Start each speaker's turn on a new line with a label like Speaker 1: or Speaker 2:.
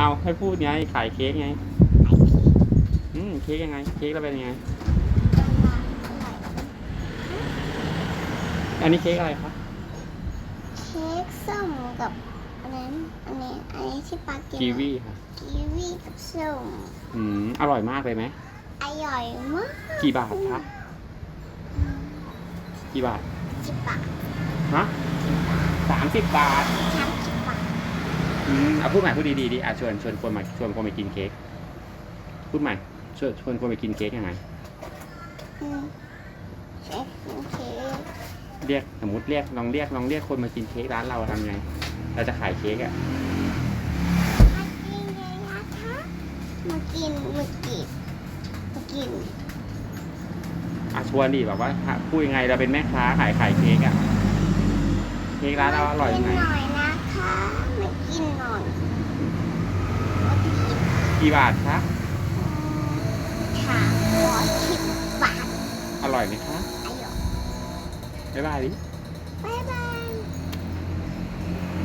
Speaker 1: เอาให้พูดไงขายเค้กไง
Speaker 2: ไอเค้ก
Speaker 1: อืมเค้กยังไง เค้กเราเป็นยังไง
Speaker 2: อร่อย
Speaker 1: อันนี้เค้กอะไรครับ
Speaker 2: เค้กส้มกับอันนั้นอันนี้อันนี้ที่ปากิน
Speaker 1: กีวีค่ะ
Speaker 2: กีวีกับส้ม
Speaker 1: อืมอร่อยมากเลยไหม
Speaker 2: อร่อยมาก
Speaker 1: กี่บาทคะกี่บาท
Speaker 2: สิบบาท
Speaker 1: ฮะสามสิบบาท
Speaker 2: สามสิบบาท
Speaker 1: อืม เอาพูดใหม่พูดดีๆดิอะชวนชวนคนมาชวนคนไปกินเค้กพูดใหม่ชวนชวนคนไปกินเค้กยังไง
Speaker 2: อืมเค้กเค้ก
Speaker 1: เรียกสมมติเรียกลองเรียกลองเรียกคนมากินเค้กร้านเราทำไง เราจะขายเค้กอะ
Speaker 2: มากินเลยนะคะมากินมากินมากิน
Speaker 1: อะชวนดิแบบว่าพูดยังไงเราเป็นแม่ค้าขายขายเค้กอะเค้กร้านเราอร่อยยังไง
Speaker 2: มากินหน่อยนะคะมากินหน่อยมากิน
Speaker 1: กี่บาทคะ
Speaker 2: ค่ะร้อยสิบบาท
Speaker 1: อร่อยไหมคะ
Speaker 2: อร่อย
Speaker 1: บ๊ายบายดิ
Speaker 2: บ๊ายบาย